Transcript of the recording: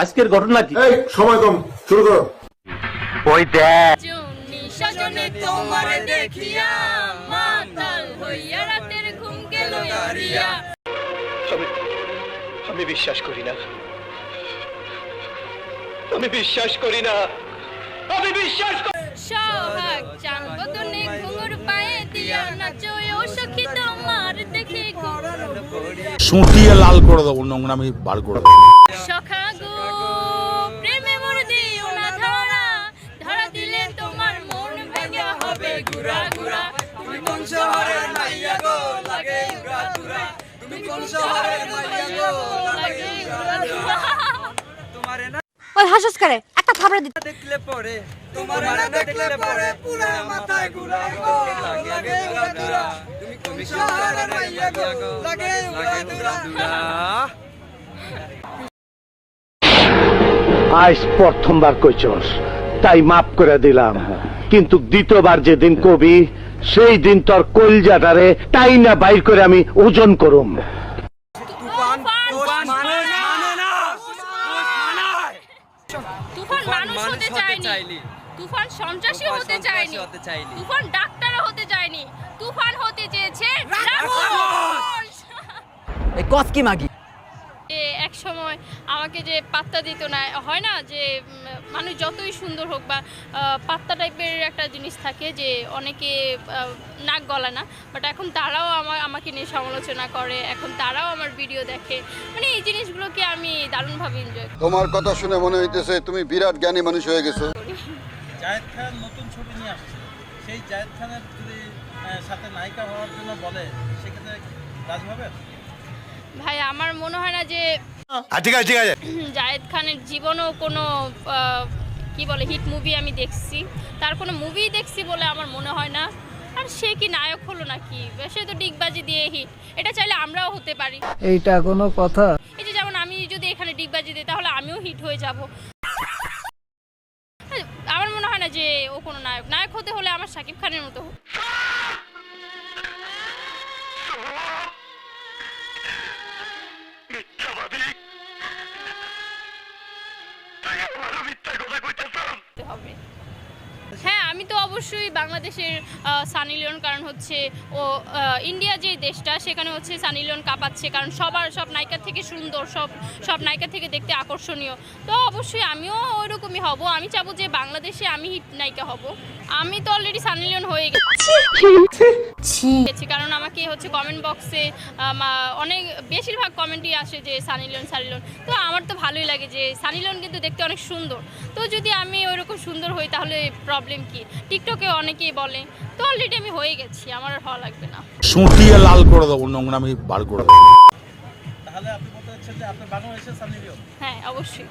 আজকের ঘটনা কি? সময় কম শুরু করো। জুনি সজনে তোমার দেখিয়া মাতাল হইয়া রাতের ঘুম গেল হারিয়া আমি বিশ্বাস করি না। আমি বিশ্বাস করি না। আমি বিশ্বাস করি সোহাগ ঘুঙুর পায়ে দিয়া নাচো ও সখী তোমার দেখে সুটিয়ে লাল করে দেবো নোংরা আমি বার করে দেবো। কোন শহরের মাইয়া গো লাগে গুড়া গুড়া তুমি কোন শহরের মাইয়া গো লাগে গুড়া গুড়া ওই হাসস করে একটা দিতে। দেখলে পরে তোমার না দেখলে পরে পুরা মাথায় ঘুরা গো। লাগে উড়া দুরা তুমি কোন শহরের মাইয়া গো লাগে উড়া দুরা আজ প্রথমবার কইছস তাই মাফ করে দিলাম। কিন্তু দ্বিতীয়বার যেদিন কবি সেই দিন তোর কলজাটারে তাই না বাইর করে আমি ওজন করুম। তুফান তুফান মানে না। তুফান মানুষ হতে চায়নি। তুফান সন্ত্রাসী হতে চায়নি। হতে চায়নি। তুফান ডাক্তার হতে চায়নি। তুফান হতে চেয়েছে এই কস কি মাগি? এক সময় আমাকে যে পাত্তা দিত না হয় না যে মানুষ যতই সুন্দর হোক বা আহ, পাত্তা টাইপের একটা জিনিস থাকে যে অনেকে নাক গলা না বাট এখন তারাও আমার আমাকে নিয়ে সমালোচনা করে এখন তারাও আমার ভিডিও দেখে। মানে এই জিনিসগুলোকে আমি দারুণভাবে এনজয় তোমার কথা শুনে মনে হইতেছে তুমি বিরাট জ্ঞানী মানুষ হয়ে গেছো। জায়েদ খান নতুন ছবি নিয়ে আসছে। সেই জায়েদ খানের যদি সাথে নায়িকা হওয়ার জন্য বলে সেক্ষেত্রে রাজি হবে? ভাই আমার মনে হয় না যে ঠিক আছে ঠিক আছে। জায়েদ খানের জীবনও কোনো কি বলে হিট মুভি আমি দেখছি। তার কোনো মুভি দেখছি বলে আমার মনে হয় না। আর সে কি নায়ক হলো নাকি? সে তো ডিগবাজি দিয়ে হিট এটা চাইলে আমরাও হতে পারি। এইটা কোনো কথা? এই যে যেমন আমি যদি এখানে ডিগবাজি দিই তাহলে আমিও হিট হয়ে যাব। আমার মনে হয় না যে ও কোনো নায়ক। নায়ক হতে হলে আমার শাকিব খানের মতো আমি তো অবশ্যই বাংলাদেশের সানি লিওন, কারণ হচ্ছে ও ইন্ডিয়া যে দেশটা, সেখানে হচ্ছে সানি লিওন কাঁপাচ্ছে, কারণ সবার সব নায়িকা থেকে সুন্দর, সব সব নায়িকা থেকে দেখতে আকর্ষণীয়। তো অবশ্যই আমিও ওইরকমই হব। আমি চাবো যে বাংলাদেশে আমি হিট নায়িকা হব। আমি তো অলরেডি সানি লিওন হয়ে গেছি। কারণ আমাকে হচ্ছে কমেন্ট বক্সে অনেক বেশিরভাগ কমেন্টই আসে যে সানি লিওন সানি লিওন তো আমার তো ভালোই লাগে যে সানি লিওন কিন্তু দেখতে অনেক সুন্দর। তো যদি আমি ওইরকম সুন্দর হই তাহলে প্রবলেম কি? টিকটকে অনেকেই বলে তো অলরেডি আমি হয়ে গেছি আমার আর হওয়া লাগবে না। সুটিয়ে লাল করে দেবো নোংরামি বার করে দেবো। তাহলে আপনি বলতে চাচ্ছেন যে আপনার বাংলাদেশের সান্নিধ্য হ্যাঁ অবশ্যই।